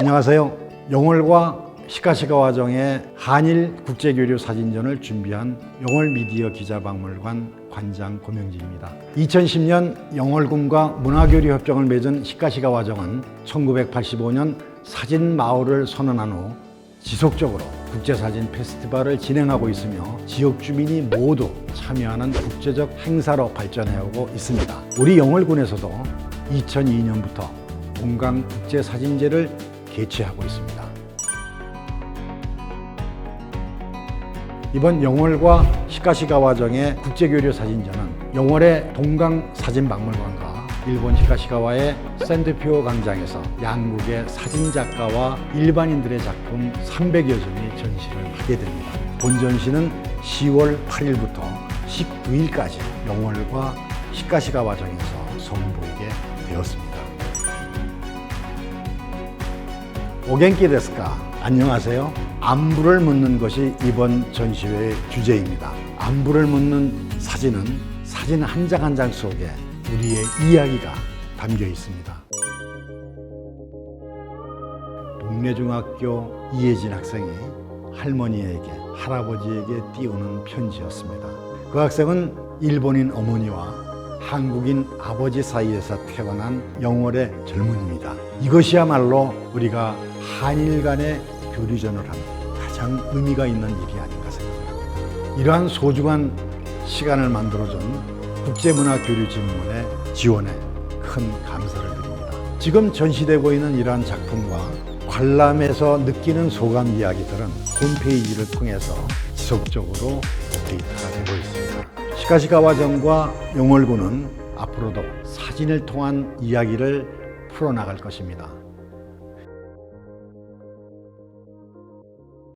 안녕하세요. 영월과 시카시가와정의 한일 국제교류 사진전을 준비한 영월 미디어 기자박물관 관장 고명진입니다. 2010년 영월군과 문화교류 협정을 맺은 시카시가와정은 1985년 사진 마을을 선언한 후 지속적으로 국제사진 페스티벌을 진행하고 있으며 지역 주민이 모두 참여하는 국제적 행사로 발전해오고 있습니다. 우리 영월군에서도 2002년부터 동강 국제사진제를 개최하고 있습니다. 이번 영월과 시카시가와정의 국제교류 사진전은 영월의 동강 사진박물관과 일본 시카시가와의 샌드표 광장에서 양국의 사진작가와 일반인들의 작품 300여 점이 전시를 하게 됩니다. 본 전시는 10월 8일부터 19일까지 영월과 시카시가와정에서 선보이게 되었습니다. 오겐키 데스까? 안녕하세요. 안부를 묻는 것이 이번 전시회의 주제입니다. 안부를 묻는 사진은 사진 한 장 한 장 속에 우리의 이야기가 담겨 있습니다. 동네 중학교 이혜진 학생이 할머니에게 할아버지에게 띄우는 편지였습니다. 그 학생은 일본인 어머니와 한국인 아버지 사이에서 태어난 영월의 젊은입니다. 이것이야말로 우리가 한일 간의 교류전을 하는 가장 의미가 있는 일이 아닌가 생각합니다. 이러한 소중한 시간을 만들어준 국제문화교류진흥원의 지원에 큰 감사를 드립니다. 지금 전시되고 있는 이러한 작품과 관람에서 느끼는 소감 이야기들은 홈페이지를 통해서 지속적으로 업데이트가 되고 있습니다. 시카시가와정과 영월군은 앞으로도 사진을 통한 이야기를 풀어나갈 것입니다.